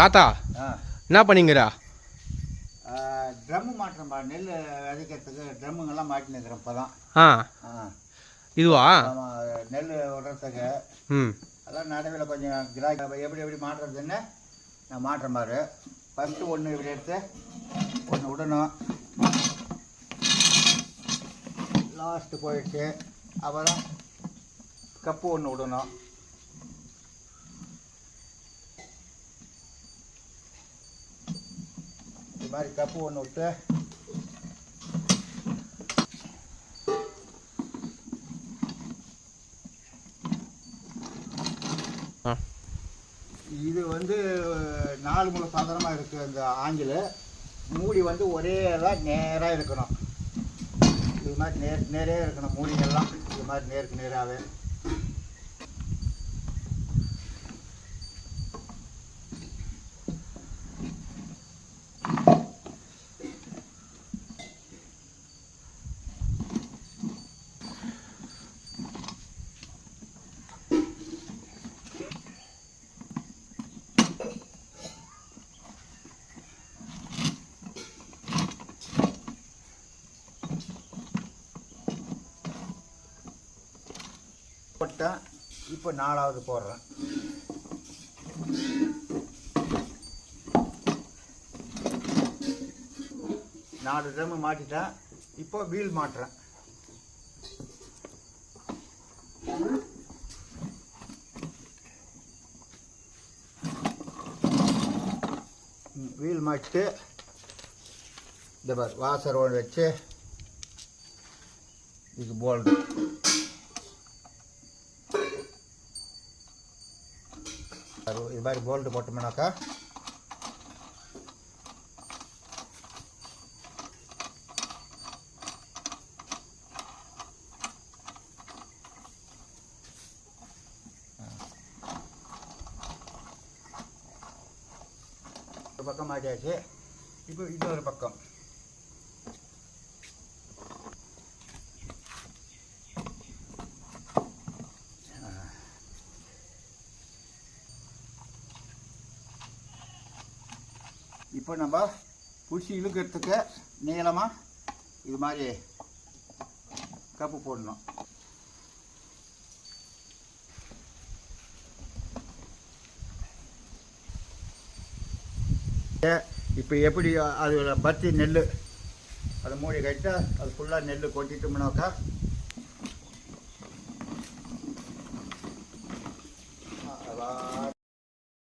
தாத்தா என்ன பண்ணீங்கடா? ட்ரம்மு மாட்டுறேன்பா. நெல் விதைக்கிறதுக்கு ட்ரம்முங்கெல்லாம் மாட்டினுக்கிறேன் இப்போ தான் ஆ. இதுவா? நெல் விடுறதுக்கு. ம். எல்லாம் நடுவில் கொஞ்சம் கிராக்கி எப்படி எப்படி மாட்டுறதுன்னு நான் மாட்டுறேன் பாரு. ஃபஸ்ட்டு ஒன்று இப்படி எடுத்து ஒன்று விடணும். லாஸ்ட்டு போயிடுச்சு. அப்புறம் கப்பு ஒன்று விடணும். மாதிரி கப்பு ஒன்று விட்டு இது வந்து நாலு முழு சாதனமாக இருக்குது இந்த ஆங்கில். மூடி வந்து ஒரே தான் நேராக இருக்கணும். இது மாதிரி நேர் நேரே இருக்கணும். மூடிங்கெல்லாம் இது மாதிரி நேருக்கு நேராகவே போட்டேன் இப்போ நாலாவது போடுறேன். நாலு ட்ரம்மு மாட்டிட்டேன் இப்போ வீல் மாட்டுறேன். வீல் மாட்டிட்டு இந்த பார் வாசர் ஒன்று வச்சு இதுக்கு போல்டு இது மாதிரி போல்டு போட்டோம்னாக்கா ஒரு பக்கம் மாட்டியாச்சு. இப்போ இன்னொரு பக்கம். இப்போ நம்ம பிடிச்சி இழுக்கிறதுக்கு நீளமாக இது மாதிரி கப்பு போடணும். இப்போ எப்படி அதோட பத்தி நெல் அதை மூடி கட்டிட்டு அது ஃபுல்லாக நெல் கொட்டிட்டோம்னாக்கா